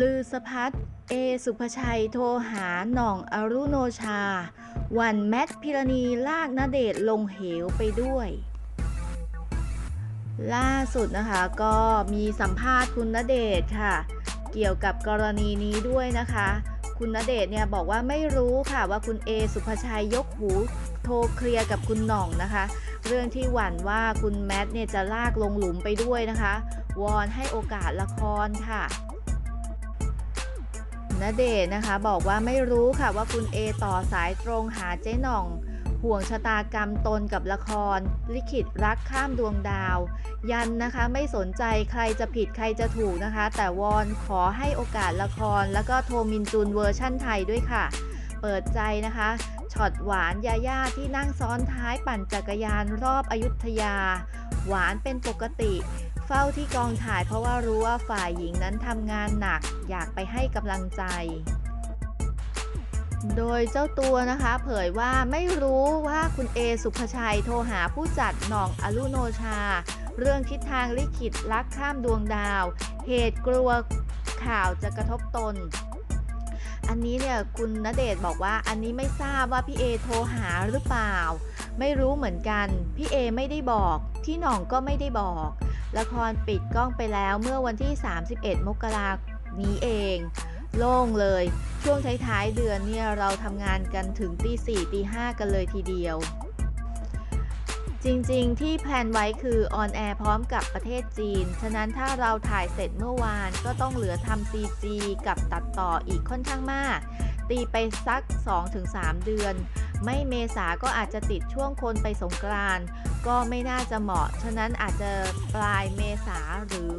ลือสะพัดเอสุภชัยโทรหาหน่องอรุโนชา วันแมทพิรณีลากนาเดชลงเหวไปด้วย ล่าสุดนะคะก็มีสัมภาษณ์คุณณเดชค่ะ เกี่ยวกับกรณีนี้ด้วยนะคะ คุณณเดชเนี่ยบอกว่าไม่รู้ค่ะว่าคุณเอสุภชัยยกหูโทรเคลียร์กับคุณหน่องนะคะ เรื่องที่หวั่นว่าคุณแมทเนี่ยจะลากลงหลุมไปด้วยนะคะ วอนให้โอกาสละครค่ะ ณเดชนะคะ บอกว่าไม่รู้ค่ะว่าคุณเอต่อสายตรงหาเจ๊หน่อง ห่วงชะตากรรมตนกับละคร ลิขิตรักข้ามดวงดาว ยันนะคะไม่สนใจใครจะผิดใครจะถูกนะคะ แต่วอนขอให้โอกาสละคร แล้วก็โทมินจุนเวอร์ชั่นไทยด้วยค่ะ เปิดใจนะคะช็อตหวานยาย่าที่นั่งซ้อนท้ายปั่นจักรยานรอบอยุธยา หวานเป็นปกติ เฝ้าที่กองถ่ายเพราะว่ารู้ว่าฝ่ายหญิงนั้นทำงานหนัก อยากไปให้กำลังใจ โดยเจ้าตัวนะคะ เผยว่าไม่รู้ว่าคุณเอสุภชัยโทรหาผู้จัดหน่องอรุโนชา เรื่องทิศทางลิขิตรักข้ามดวงดาว เหตุกลัวข่าวจะกระทบตน อันนี้เนี่ยคุณณเดชบอกว่าอันนี้ไม่ทราบว่าพี่เอโทรหาหรือเปล่า ไม่รู้เหมือนกัน พี่เอไม่ได้บอก ที่หน่องก็ไม่ได้บอก ละครปิดกล้องไปแล้วเมื่อวันที่ 31 มกราคมนี้เอง โล่งเลย ช่วงท้ายๆเดือนเนี่ยเราทำงานกันถึงตีสี่ตีห้ากันเลยทีเดียว จริงๆที่แพลนไว้คือออนแอร์พร้อมกับประเทศจีน ฉะนั้นถ้าเราถ่ายเสร็จเมื่อวานก็ต้องเหลือทำ CG กับตัดต่ออีกค่อนข้างมาก ตีไปสัก 2-3 เดือน ไม่เมษาก็อาจจะติดช่วงคนไปสงกรานต์ ก็ไม่น่าจะเหมาะ ฉะนั้นอาจจะปลายเมษาหรือ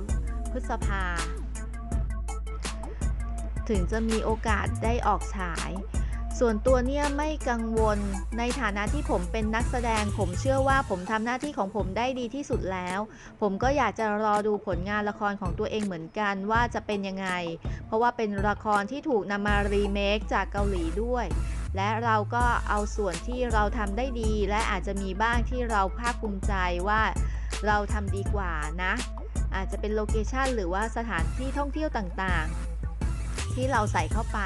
พฤษภา ถึงจะมีโอกาสได้ออกฉาย ส่วนตัวเนี่ยไม่กังวล ในฐานะที่ผมเป็นนักแสดง ผมเชื่อว่าผมทำหน้าที่ของผมได้ดีที่สุดแล้ว ผมก็อยากจะรอดูผลงานละครของตัวเองเหมือนกันว่าจะเป็นยังไง เพราะว่าเป็นละครที่ถูกนำมารีเมคจากเกาหลีด้วย และเราก็เอาส่วนที่เราทำได้ดี และอาจจะมีบ้างที่เราภาคภูมิใจว่าเราทำดีกว่านะ อาจจะเป็นโลเคชันหรือว่าสถานที่ท่องเที่ยวต่างๆ ที่เราใส่เข้าไป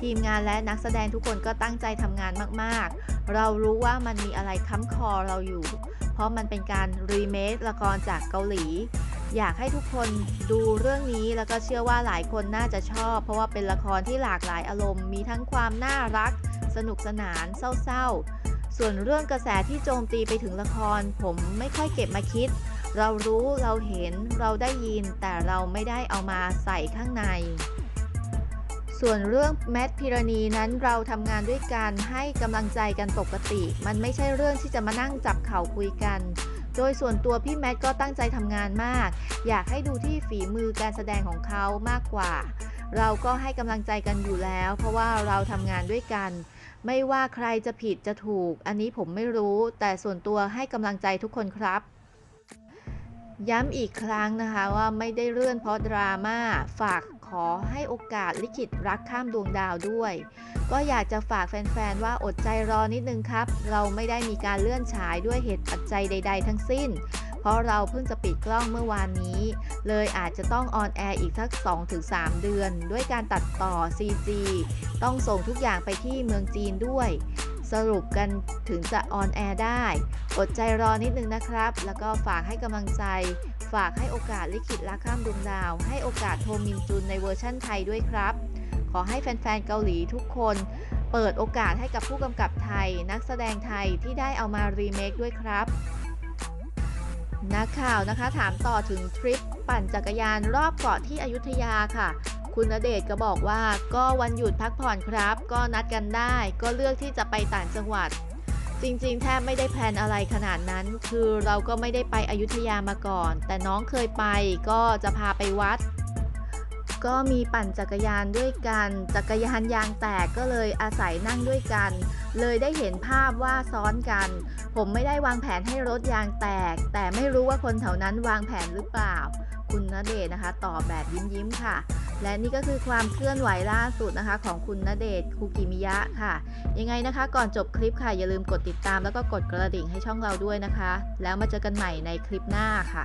ทีมงานและนักแสดงทุกคนก็ตั้งใจทำงานมากๆ เรารู้ว่ามันมีอะไรค้ำคอเราอยู่ เพราะมันเป็นการรีเมคละครจากเกาหลี อยากให้ทุกคนดูเรื่องนี้แล้วก็เชื่อว่าหลายคนน่าจะชอบ เพราะว่าเป็นละครที่หลากหลายอารมณ์ มีทั้งความน่ารัก สนุกสนาน เศร้าๆ ส่วนเรื่องกระแสที่โจมตีไปถึงละคร ผมไม่ค่อยเก็บมาคิด เรารู้เราเห็นเราได้ยิน แต่เราไม่ได้เอามาใส่ข้างใน ส่วนเรื่องแมทพิรณีนั้นเราทำงานด้วยกันให้กำลังใจกันปกติ มันไม่ใช่เรื่องที่จะมานั่งจับเข่าคุยกัน โดยส่วนตัวพี่แมทก็ตั้งใจทำงานมาก อยากให้ดูที่ฝีมือการแสดงของเขามากกว่า เราก็ให้กำลังใจกันอยู่แล้ว เพราะว่าเราทำงานด้วยกัน ไม่ว่าใครจะผิดจะถูก อันนี้ผมไม่รู้ แต่ส่วนตัวให้กำลังใจทุกคนครับย้ำอีกครั้งนะคะว่าไม่ได้เลื่อนเพราะดราม่าฝาก ขอให้โอกาสลิขิตรักข้ามดวงดาวด้วย ก็อยากจะฝากแฟนๆ ว่าอดใจรอนิดนึงครับ เราไม่ได้มีการเลื่อนฉายด้วยเหตุปัจจัยใด ๆ ทั้งสิ้น เพราะเราเพิ่งจะปิดกล้องเมื่อวานนี้ เลยอาจจะต้องออนแอร์อีกสัก 2-3 เดือน ด้วยการตัดต่อ CG ต้องส่งทุกอย่างไปที่เมืองจีนด้วยสรุปกันถึงจะออนแอร์ได้ อดใจรอนิดนึงนะครับ แล้วก็ฝากให้กำลังใจ ฝากให้โอกาสลิขิตรักข้ามดวงดาว ให้โอกาสโทมินจุนในเวอร์ชั่นไทยด้วยครับ ขอให้แฟนๆเกาหลีทุกคน เปิดโอกาสให้กับผู้กำกับไทย นักแสดงไทยที่ได้เอามารีเมคด้วยครับนักข่าวนะคะถามต่อถึงทริปปั่นจักรยานรอบเกาะที่อยุธยาค่ะ คุณณเดชก็บอกว่าก็วันหยุดพักผ่อนครับ ก็นัดกันได้ ก็เลือกที่จะไปต่างจังหวัด จริงๆ แทบไม่ได้แพลนอะไรขนาดนั้น คือเราก็ไม่ได้ไปอยุธยามาก่อน แต่น้องเคยไปก็จะพาไปวัด ก็มีปั่นจักรยานด้วยกัน จักรยานยางแตกก็เลยอาศัยนั่งด้วยกัน เลยได้เห็นภาพว่าซ้อนกัน ผมไม่ได้วางแผนให้รถยางแตก แต่ไม่รู้ว่าคนแถวนั้นวางแผนหรือเปล่า คุณณเดชน์นะคะ ตอบแบบยิ้มๆค่ะ และนี่ก็คือความเคลื่อนไหวล่าสุดนะคะ ของคุณณเดชน์คุกิมิยะค่ะ ยังไงนะคะ ก่อนจบคลิปค่ะอย่าลืมกดติดตามแล้วก็กดกระดิ่งให้ช่องเราด้วยนะคะ แล้วมาเจอกันใหม่ในคลิปหน้าค่ะ